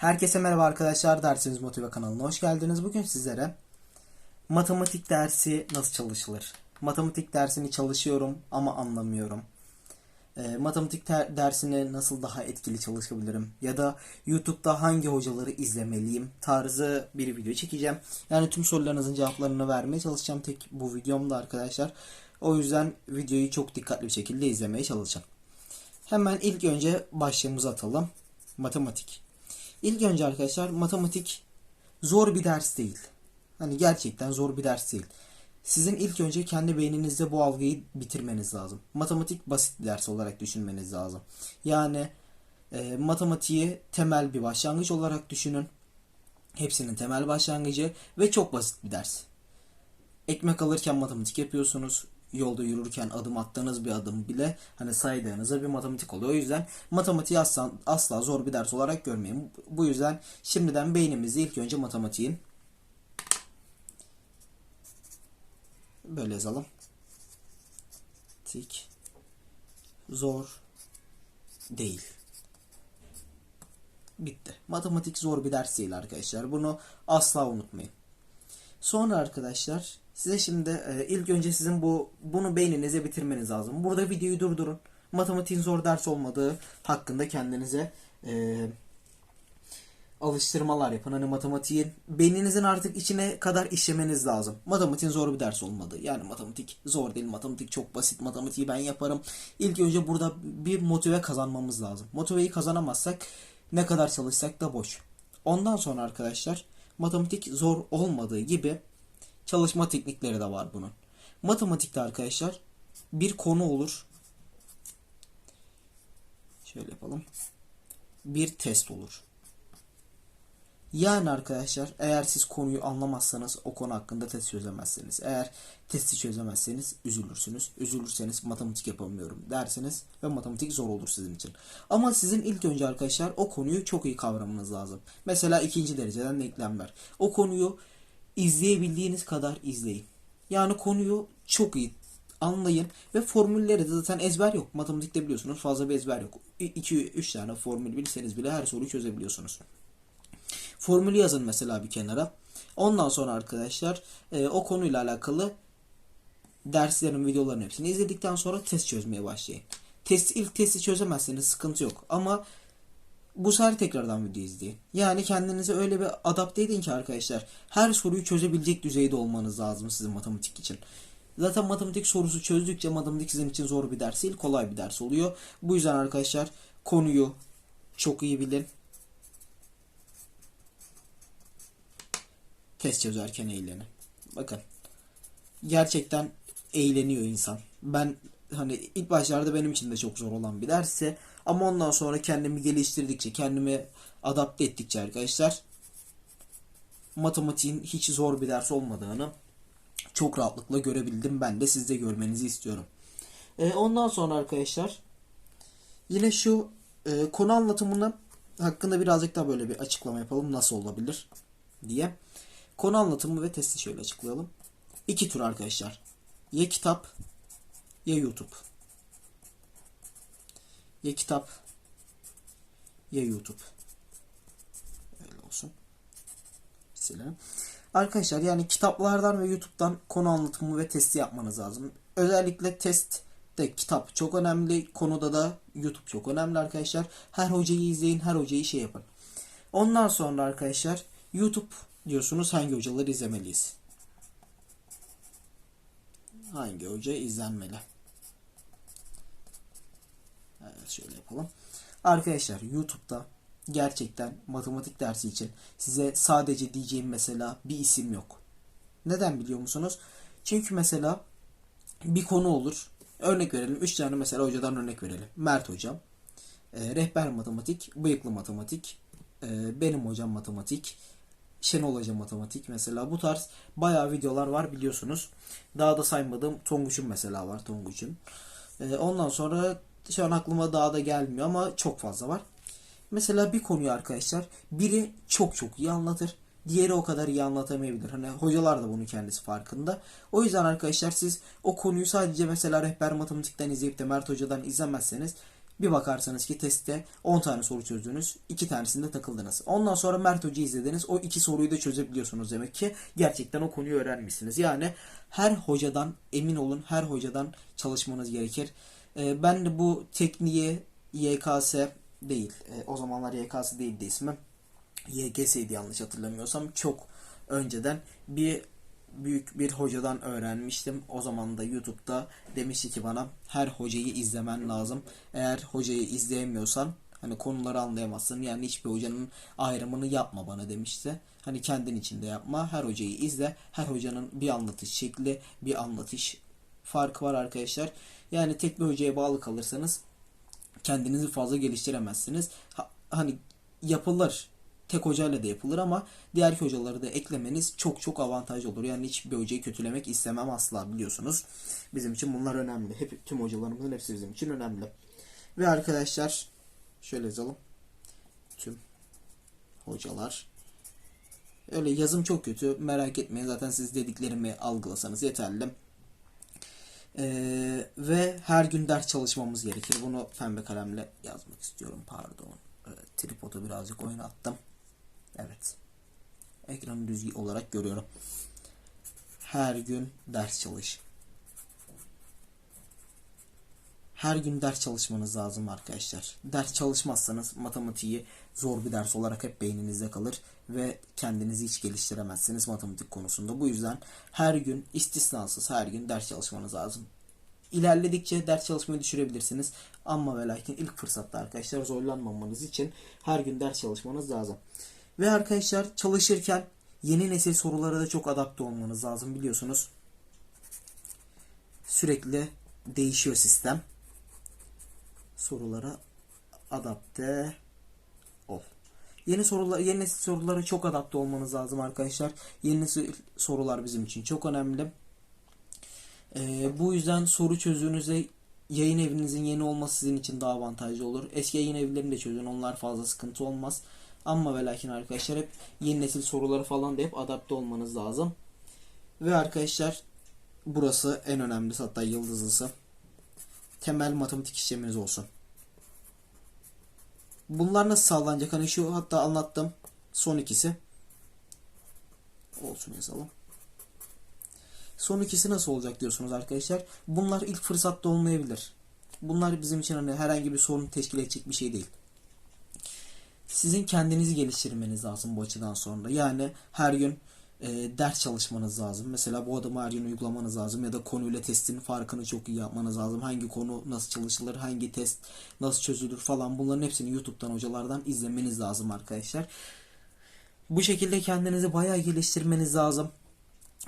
Herkese merhaba arkadaşlar. Dersiniz Motive kanalına hoş geldiniz. Bugün sizlere matematik dersi nasıl çalışılır? Matematik dersini çalışıyorum ama anlamıyorum. Ee, matematik dersini nasıl daha etkili çalışabilirim? Ya da YouTube'da hangi hocaları izlemeliyim? Tarzı bir video çekeceğim. Yani tüm sorularınızın cevaplarını vermeye çalışacağım tek bu videomda arkadaşlar. O yüzden videoyu çok dikkatli bir şekilde izlemeye çalışacağım. Hemen ilk önce başlığımızı atalım. Matematik. İlk önce arkadaşlar matematik zor bir ders değil. Hani gerçekten zor bir ders değil. Sizin ilk önce kendi beyninizde bu algıyı bitirmeniz lazım. Matematik basit bir ders olarak düşünmeniz lazım. Yani e, matematiği temel bir başlangıç olarak düşünün. Hepsinin temel başlangıcı ve çok basit bir ders. Ekmek alırken matematik yapıyorsunuz. Yolda yürürken adım attığınız bir adım bile hani saydığınızda bir matematik oluyor. O yüzden matematiği asla, asla zor bir ders olarak görmeyin. Bu yüzden şimdiden beynimizi ilk önce matematiğin böyle yazalım. Tik zor değil. Bitti. Matematik zor bir ders değil arkadaşlar. Bunu asla unutmayın. Sonra arkadaşlar size şimdi e, ilk önce sizin bu bunu beyninize bitirmeniz lazım. Burada videoyu durdurun. Matematiğin zor ders olmadığı hakkında kendinize e, alıştırmalar yapın. Hani matematiğin beyninizin artık içine kadar işlemeniz lazım. Matematiğin zor bir ders olmadı. Yani matematik zor değil. Matematik çok basit. Matematiği ben yaparım. İlk önce burada bir motive kazanmamız lazım. Motiveyi kazanamazsak ne kadar çalışsak da boş. Ondan sonra arkadaşlar matematik zor olmadığı gibi çalışma teknikleri de var bunun. Matematikte arkadaşlar bir konu olur. Şöyle yapalım. Bir test olur. Yani arkadaşlar eğer siz konuyu anlamazsanız o konu hakkında test çözemezsiniz. Eğer testi çözemezseniz üzülürsünüz. Üzülürseniz matematik yapamıyorum dersiniz ve matematik zor olur sizin için. Ama sizin ilk önce arkadaşlar o konuyu çok iyi kavramanız lazım. Mesela ikinci dereceden denklemler. O konuyu izleyebildiğiniz kadar izleyin. Yani konuyu çok iyi anlayın ve formülleri de zaten ezber yok. Matematikte biliyorsunuz fazla bir ezber yok. 2-3 tane formül bilseniz bile her soruyu çözebiliyorsunuz. Formülü yazın mesela bir kenara. Ondan sonra arkadaşlar e, o konuyla alakalı derslerin videoların hepsini izledikten sonra test çözmeye başlayın. Test, ilk testi çözemezseniz sıkıntı yok. Ama bu sefer tekrardan video izleyin. Yani kendinizi öyle bir adapte edin ki arkadaşlar. Her soruyu çözebilecek düzeyde olmanız lazım sizin matematik için. Zaten matematik sorusu çözdükçe matematik sizin için zor bir ders değil, kolay bir ders oluyor. Bu yüzden arkadaşlar konuyu çok iyi bilin. Test çözerken eğlenin. Bakın. Gerçekten eğleniyor insan. Ben hani ilk başlarda benim için de çok zor olan bir dersse ama ondan sonra kendimi geliştirdikçe, kendimi adapte ettikçe arkadaşlar matematiğin hiç zor bir ders olmadığını çok rahatlıkla görebildim. Ben de siz de görmenizi istiyorum. Ee, ondan sonra arkadaşlar yine şu e, konu anlatımını hakkında birazcık daha böyle bir açıklama yapalım. Nasıl olabilir diye. Konu anlatımı ve testi şöyle açıklayalım. İki tür arkadaşlar. Ya kitap ya YouTube. Ya kitap ya YouTube. Öyle olsun. Silelim. Arkadaşlar yani kitaplardan ve YouTube'dan konu anlatımı ve testi yapmanız lazım. Özellikle testte kitap çok önemli. Konuda da YouTube çok önemli arkadaşlar. Her hocayı izleyin, her hocayı şey yapın. Ondan sonra arkadaşlar YouTube diyorsunuz hangi hocaları izlemeliyiz? Hangi hoca izlenmeli? Evet şöyle yapalım. Arkadaşlar YouTube'da gerçekten matematik dersi için size sadece diyeceğim mesela bir isim yok. Neden biliyor musunuz? Çünkü mesela bir konu olur. Örnek verelim. Üç tane mesela hocadan örnek verelim. Mert hocam. E, rehber matematik. Bıyıklı matematik. E, benim hocam matematik. Şenol Hoca matematik mesela bu tarz bayağı videolar var biliyorsunuz. Daha da saymadığım Tonguç'un mesela var Tonguç'un. Ee, ondan sonra şu an aklıma daha da gelmiyor ama çok fazla var. Mesela bir konuyu arkadaşlar biri çok çok iyi anlatır. Diğeri o kadar iyi anlatamayabilir. Hani hocalar da bunun kendisi farkında. O yüzden arkadaşlar siz o konuyu sadece mesela rehber matematikten izleyip de Mert Hoca'dan izlemezseniz Bir bakarsanız ki testte 10 tane soru çözdünüz. 2 tanesinde takıldınız. Ondan sonra Mert Hoca izlediniz. O iki soruyu da çözebiliyorsunuz demek ki. Gerçekten o konuyu öğrenmişsiniz. Yani her hocadan emin olun her hocadan çalışmanız gerekir. Ee, ben de bu tekniği YKS değil. Ee, o zamanlar YKS değildi ismi. YGS'ydi yanlış hatırlamıyorsam. Çok önceden bir büyük bir hocadan öğrenmiştim. O zaman da YouTube'da demişti ki bana her hocayı izlemen lazım. Eğer hocayı izleyemiyorsan hani konuları anlayamazsın. Yani hiçbir hocanın ayrımını yapma bana demişti. Hani kendin içinde yapma. Her hocayı izle. Her hocanın bir anlatış şekli, bir anlatış farkı var arkadaşlar. Yani tek bir hocaya bağlı kalırsanız kendinizi fazla geliştiremezsiniz. Ha- hani yapılır. Tek hocayla da yapılır ama diğer hocaları da eklemeniz çok çok avantaj olur. Yani hiçbir hocayı kötülemek istemem asla biliyorsunuz. Bizim için bunlar önemli. Hep tüm hocalarımızın hepsi bizim için önemli. Ve arkadaşlar şöyle yazalım. Tüm hocalar. Öyle yazım çok kötü. Merak etmeyin. Zaten siz dediklerimi algılasanız yeterli. Ee, ve her gün ders çalışmamız gerekir. Bunu pembe kalemle yazmak istiyorum. Pardon. Ee, tripodu birazcık oynattım. Evet. Ekranı düz olarak görüyorum. Her gün ders çalış. Her gün ders çalışmanız lazım arkadaşlar. Ders çalışmazsanız matematiği zor bir ders olarak hep beyninizde kalır ve kendinizi hiç geliştiremezsiniz matematik konusunda. Bu yüzden her gün istisnasız her gün ders çalışmanız lazım. İlerledikçe ders çalışmayı düşürebilirsiniz. Ama ve lakin ilk fırsatta arkadaşlar zorlanmamanız için her gün ders çalışmanız lazım. Ve arkadaşlar çalışırken yeni nesil sorulara da çok adapte olmanız lazım biliyorsunuz. Sürekli değişiyor sistem. Sorulara adapte ol. Yeni sorular, yeni nesil sorulara çok adapte olmanız lazım arkadaşlar. Yeni nesil sorular bizim için çok önemli. Ee, bu yüzden soru çözünüze yayın evinizin yeni olması sizin için daha avantajlı olur. Eski yayın evlerini de çözün. Onlar fazla sıkıntı olmaz. Ama ve lakin arkadaşlar hep yeni nesil soruları falan da hep adapte olmanız lazım. Ve arkadaşlar burası en önemlisi hatta yıldızlısı. Temel matematik işleminiz olsun. Bunlar nasıl sağlanacak? Hani şu hatta anlattım. Son ikisi. Olsun yazalım. Son ikisi nasıl olacak diyorsunuz arkadaşlar. Bunlar ilk fırsatta olmayabilir. Bunlar bizim için hani herhangi bir sorun teşkil edecek bir şey değil. Sizin kendinizi geliştirmeniz lazım bu açıdan sonra. Yani her gün e, ders çalışmanız lazım. Mesela bu adımı her gün uygulamanız lazım ya da konuyla testin farkını çok iyi yapmanız lazım. Hangi konu nasıl çalışılır, hangi test nasıl çözülür falan bunların hepsini YouTube'dan hocalardan izlemeniz lazım arkadaşlar. Bu şekilde kendinizi bayağı geliştirmeniz lazım.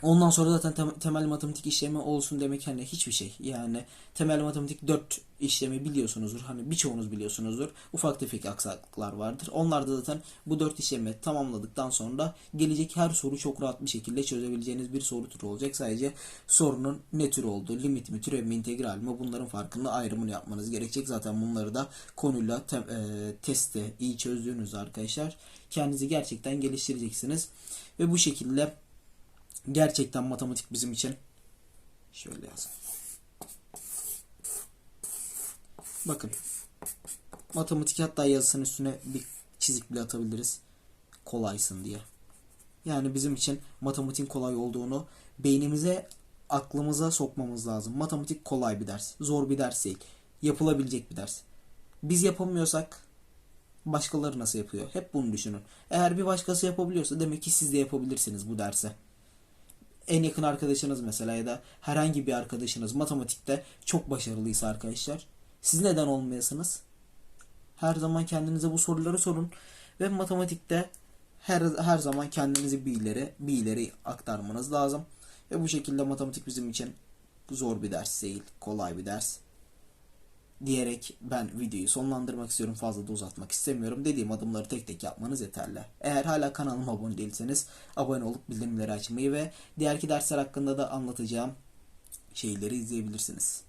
Ondan sonra zaten tem- temel matematik işlemi olsun demek hani hiçbir şey. Yani temel matematik 4 işlemi biliyorsunuzdur. Hani birçoğunuz biliyorsunuzdur. Ufak tefek aksaklıklar vardır. Onlar da zaten bu 4 işlemi tamamladıktan sonra gelecek her soru çok rahat bir şekilde çözebileceğiniz bir soru türü olacak. Sadece sorunun ne tür olduğu, limit mi, türev mi, integral mi bunların farkında ayrımını yapmanız gerekecek. Zaten bunları da konuyla te- e, testte iyi çözdüğünüz arkadaşlar kendinizi gerçekten geliştireceksiniz. Ve bu şekilde Gerçekten matematik bizim için şöyle yazın. Bakın. Matematik hatta yazısının üstüne bir çizik bile atabiliriz. Kolaysın diye. Yani bizim için matematiğin kolay olduğunu beynimize, aklımıza sokmamız lazım. Matematik kolay bir ders. Zor bir ders değil. Yapılabilecek bir ders. Biz yapamıyorsak başkaları nasıl yapıyor? Hep bunu düşünün. Eğer bir başkası yapabiliyorsa demek ki siz de yapabilirsiniz bu derse en yakın arkadaşınız mesela ya da herhangi bir arkadaşınız matematikte çok başarılıysa arkadaşlar siz neden olmayasınız? Her zaman kendinize bu soruları sorun ve matematikte her her zaman kendinizi bir ileri bir ileri aktarmanız lazım. Ve bu şekilde matematik bizim için zor bir ders değil, kolay bir ders diyerek ben videoyu sonlandırmak istiyorum. Fazla da uzatmak istemiyorum. Dediğim adımları tek tek yapmanız yeterli. Eğer hala kanalıma abone değilseniz abone olup bildirimleri açmayı ve diğerki dersler hakkında da anlatacağım şeyleri izleyebilirsiniz.